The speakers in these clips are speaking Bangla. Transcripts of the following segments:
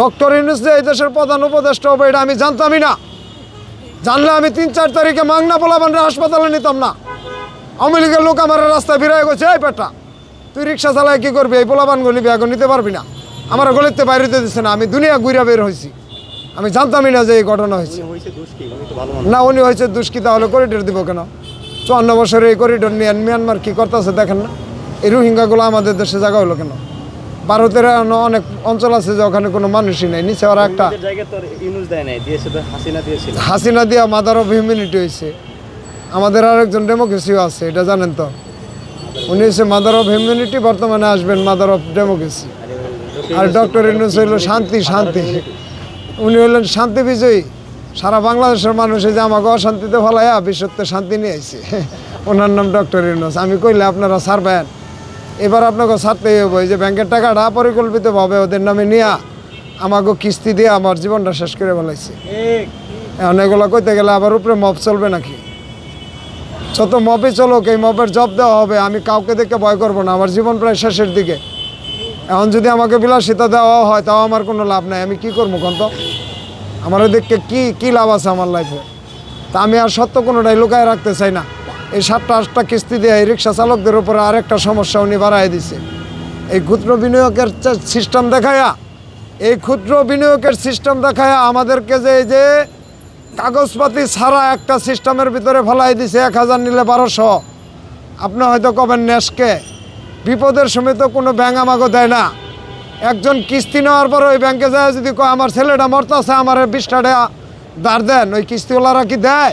ডক্টর ইউনুস যে এই দেশের প্রধান উপদেষ্টা হবে, এটা আমি জানতামই না। জানলে আমি তিন, চার তারিখে মাংনা পোলাবানরা হাসপাতালে নিতাম না। আওয়ামী লীগের লোক আমার রাস্তায় ফিরে গেছে, এই পেটা তুই রিক্সা চালায় কী করবি? এই পোলাবান গলি এখন নিতে পারবি না। আমার গলিতে বাইরে দিচ্ছে না, আমি দুনিয়া ঘুরে বের হয়েছি। আমি জানতামই না যে এই ঘটনা হয়েছে। না, উনি হয়েছে দুষ্কি তাহলে করিডোর দিব কেন? চুয়ান্ন বছরে এই করিডোর নিয়ে মিয়ানমার কি করতেছে দেখেন না? এই রোহিঙ্গাগুলো আমাদের দেশে জায়গা হলো কেন? ভারতের অনেক অঞ্চল আছে যে ওখানে কোনো মানুষই নাই। নিচে ওরা একটা হাসিনা দিয়া মাদার অফ হিউম্যানিটি হয়েছে আমাদের আরেকজন ডেমোক্রেসিও আছে এটা জানেন তো? উনি হচ্ছে মাদার অফ হিউম্যানিটি বর্তমানে আসবেন মাদার অফ ডেমোক্রেসি আর ডক্টর ইউনুস হইল শান্তি শান্তি উনি হইলেন শান্তি বিজয়ী। সারা বাংলাদেশের মানুষ এই যে আমাকে অশান্তিতে ফলাইয়া বিশ্বতে শান্তি নিয়ে আইছে। ওনার নাম ডক্টর ইউনুস। আমি কইলে আপনারা ছাড়বেন। এবার আপনাকে ছাড়তেই হবে যে ব্যাংকের টাকাটা পরিকল্পিতভাবে ওদের নামে নিয়ে আমাকে কিস্তি দিয়ে আমার জীবনটা শেষ করে ফেলাইছে। এখন এগুলো কইতে গেলে আবার উপরে মপ চলবে নাকি? যত মবে চলুক, এই মপের জব দেওয়া হবে, আমি কাউকে দেখে ভয় করব না, আমার জীবন প্রায় শেষের দিকে। এখন যদি আমাকে বিলাসিতা দেওয়া হয়, তাও আমার কোনো লাভ নাই, আমি কি করব কন্ত আমার দেখে কি কি লাভ আছে আমার লাইফে তা আমি আর সত্য কোনোটাই লুকায় রাখতে চাই না। এই সাতটা আটটা কিস্তি দিয়ে এই রিক্সা চালকদের উপরে আরেকটা সমস্যা উনি বাড়াই দিছে। এই ক্ষুদ্র বিনিয়োগের সিস্টেম দেখায়া, এই ক্ষুদ্র বিনিয়োগের সিস্টেম দেখায়া আমাদেরকে যে এই যে কাগজপাতি ছাড়া একটা সিস্টেমের ভিতরে ফেলাই দিছে, এক হাজার নিলে বারোশো। আপনি হয়তো কবেন নেশকে বিপদের সময় তো কোনো ব্যাংক আমাকে দেয় না। একজন কিস্তি নেওয়ার পরে ওই ব্যাংকে যায়, যদি আমার ছেলেটা মরতাছে, আমার বিশ টাকা ধার দেন। ওই কিস্তিওয়ালারা কি দেয়?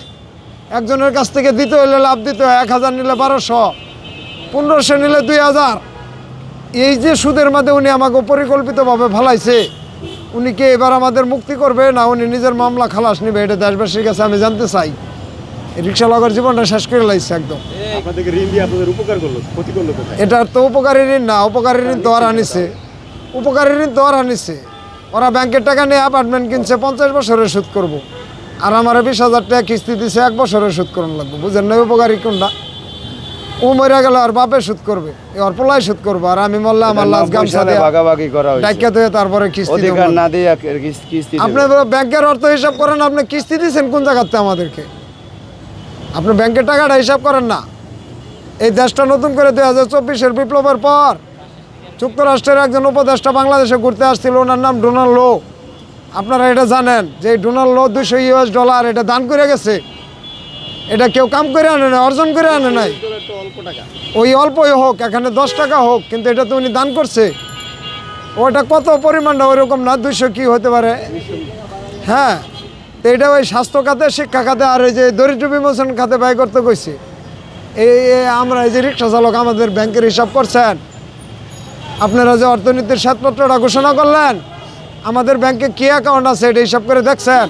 একজনের কাছ থেকে দিতে হইলে লাভ দিতে হয় এক হাজার নিলে বারোশো পনেরোশো নিলে দুই হাজার। এই যে সুদের মধ্যে উনি আমাকে পরিকল্পিতভাবে ফেলাইছে উনি কি এবার আমাদের মুক্তি করবে না উনি নিজের মামলা খালাস নিবে? এটা দেশবাসীর কাছে আমি জানতে চাই। রিক্সা লগের জীবনটা শেষ করে লাইছে একদম। আপনাদেরকে ঋণ উপকার করল ক্ষতি করল কোথায় এটা তো উপকারী ঋণ না উপকারী ঋণ তো আর আনিছে উপকারী ঋণ তো আর আনিছে ওরা ব্যাংকের টাকা নিয়ে অ্যাপার্টমেন্ট কিনছে পঞ্চাশ বছরের সুদ করব। আর আমার বিশ হাজার টাকা কিস্তি দিছে এক বছরের সুদ করুন লাগবে। বুঝেন না উপকারী কোনটা? ও মরে গেল আর বাপে সুদ করবে ওর পোলাই সুদ করব আর আমি মরলে আমার লাশ গামছা দিয়ে ভাগাভাগি করা হয়েছে। ডাক্কা দিয়ে তারপরে কিস্তি অধিকার না দিয়ে কিস্তি আপনি ব্যাংকের অর্থ হিসাব করেন আপনি কিস্তি দিয়েছেন কোন জায়গাতে আমাদেরকে? আপনি ব্যাংকের টাকাটা হিসাব করেন না। এই দেশটা নতুন করে দুই হাজার চব্বিশের বিপ্লবের পর যুক্তরাষ্ট্রের একজন উপদেষ্টা বাংলাদেশে ঘুরতে আসছিল ওনার নাম ডোনাল্ড লো। আপনারা এটা জানেন যে ডোনাল্ড লো দুশো ইউএস ডলার এটা দান করে গেছে। এটা কেউ কাম করে আনে না অর্জন করে আনে নাই। ওই অল্পই হোক, এখানে দশ টাকা হোক, কিন্তু এটা তো উনি দান করছে। ওটা কত পরিমাণটা ওইরকম না দুশো কি হতে পারে? হ্যাঁ তো এটা ওই স্বাস্থ্য খাতে, শিক্ষা খাতে, আর এই যে দরিদ্র বিমোচন খাতে ব্যয় করতে কইছে। এই আমরা এই যে রিক্সা চালক আমাদের ব্যাংকের হিসাব করছেন। আপনারা যে অর্থনীতির শ্বেতপত্রটা ঘোষণা করলেন আমাদের ব্যাংকে কি অ্যাকাউন্ট আছে এটা হিসাব করে দেখছেন?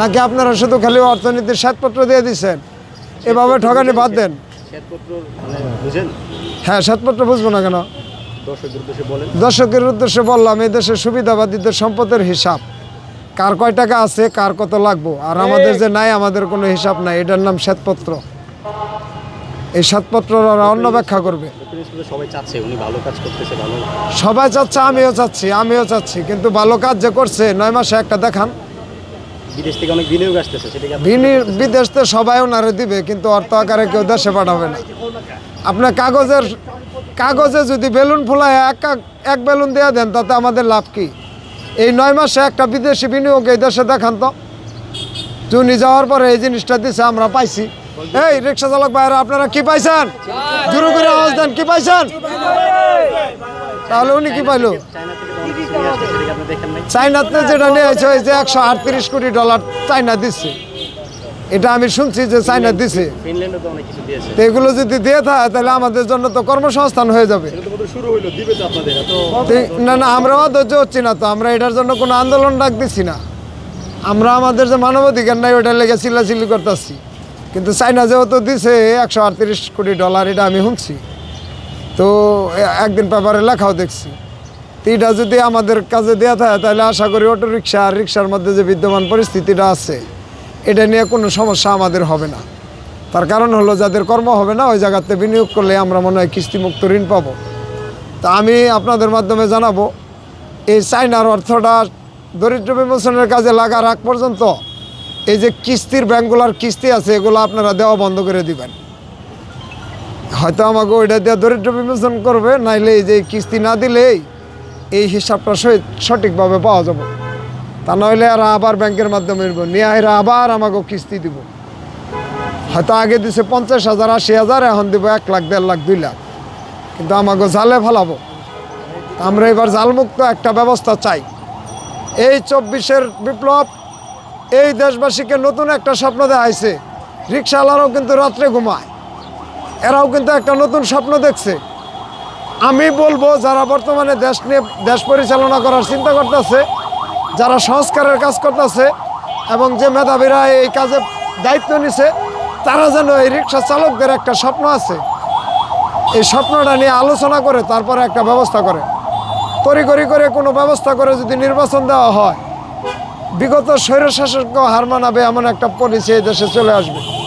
নাকি আপনারা শুধু খালি অর্থনীতির শ্বেতপত্র দিয়ে দিচ্ছেন এভাবে ঠকানি বাদ দেন। মানে হ্যাঁ শ্বেতপত্র বুঝব না কেন? দর্শকের উদ্দেশ্যে বললাম এই দেশের সুবিধাবাদীদের সম্পদের হিসাব। কার কয় টাকা আছে কার কত লাগবো? আর আমাদের যে নাই আমাদের কোনো হিসাব নাই এটার নাম শ্বেতপত্র। এই শ্বেতপত্র ওরা অন্য ব্যাখ্যা করবে। সবাই চাচ্ছে আমিও চাচ্ছি আমিও চাচ্ছি কিন্তু ভালো কাজ যে করছে নয় মাসে একটা দেখান। বিদেশ থেকে সবাই ওনারে দিবে কিন্তু অর্থ আকারে কেউ দেশে পাঠাবে না। আপনার কাগজের কাগজে যদি বেলুন ফুলায় এক এক বেলুন দিয়ে দেন তাতে আমাদের লাভ কি? এই নয় মাসে একটা বিদেশি বিনিয়োগ এই দেশে দেখান তো। চুনি যাওয়ার পরে এই জিনিসটা দিছে আমরা পাইছি। এই রিক্সা চালক ভাইরা আপনারা কি পাইছেন? জোরে করে আওয়াজ দেন কি পাইছেন? তাহলে উনি কি পাইলো? নিয়ে চাইনাতে যেটা নিয়েছে ওই যে একশো আটত্রিশ কোটি ডলার চাইনা দিচ্ছে এটা আমি শুনছি যে চাইনা দিছে। তো এগুলো যদি দিয়ে থাকে তাহলে আমাদের জন্য তো কর্মসংস্থান হয়ে যাবে। না না আমরাও ধৈর্য হচ্ছি না তো আমরা এটার জন্য কোনো আন্দোলন ডাক দিচ্ছি না। আমরা আমাদের যে মানবাধিকার নাই ওটা লেগে চিল্লাচিল্লি করতেছি। কিন্তু চাইনা যেহেতু দিছে, একশো আটত্রিশ কোটি ডলার এটা আমি শুনছি। তো একদিন পেপারে লেখাও দেখছি। তো এটা যদি আমাদের কাজে দেওয়া থাকে, তাহলে আশা করি অটো রিক্সা আর রিক্সার মধ্যে যে বিদ্যমান পরিস্থিতিটা আছে, এটা নিয়ে কোনো সমস্যা আমাদের হবে না। তার কারণ হলো যাদের কর্ম হবে না, ওই জায়গাতে বিনিয়োগ করলে আমরা মনে হয় কিস্তিমুক্ত ঋণ পাবো। তা আমি আপনাদের মাধ্যমে জানাব, এই চাইনার অর্থটা দরিদ্র বিমোচনের কাজে লাগার আগ পর্যন্ত এই যে কিস্তির ব্যাংকগুলোর কিস্তি আছে, এগুলো আপনারা দেওয়া বন্ধ করে দিবেন। হয়তো আমাকে ওইটা দিয়ে দরিদ্র বিমোচন করবে, নাইলে এই যে কিস্তি না দিলেই এই হিসাবটা সঠিকভাবে পাওয়া যাবে। তা নইলে আর আবার ব্যাংকের মাধ্যমে নিব। নিয়ে আবার আমাকে কিস্তি দিব। হয়তো আগে দিছে পঞ্চাশ হাজার, আশি হাজার, এখন দিব এক লাখ, দেড় লাখ, দুই লাখ। কিন্তু আমাকে জালে ফেলাবো। আমরা এবার জালমুক্ত একটা ব্যবস্থা চাই। এই চব্বিশের বিপ্লব এই দেশবাসীকে নতুন একটা স্বপ্ন দেখাইছে। রিক্সাওয়ালারাও কিন্তু রাত্রে ঘুমায়। এরাও কিন্তু একটা নতুন স্বপ্ন দেখছে। আমি বলব, যারা বর্তমানে দেশ নিয়ে, দেশ পরিচালনা করার চিন্তা করতেছে, যারা সংস্কারের কাজ করতেছে, এবং যে মেধাবীরা এই কাজে দায়িত্ব নিছে, তারা যেন এই রিক্সা চালকদের একটা স্বপ্ন আছে। এই স্বপ্নটা নিয়ে আলোচনা করে, তারপরে একটা ব্যবস্থা করে। তড়িঘড়ি করে কোনো ব্যবস্থা করে যদি নির্বাচন দেওয়া হয় বিগত স্বৈরশাসক হার মানাবে এমন একটা পরিচয় দেশে চলে আসবে।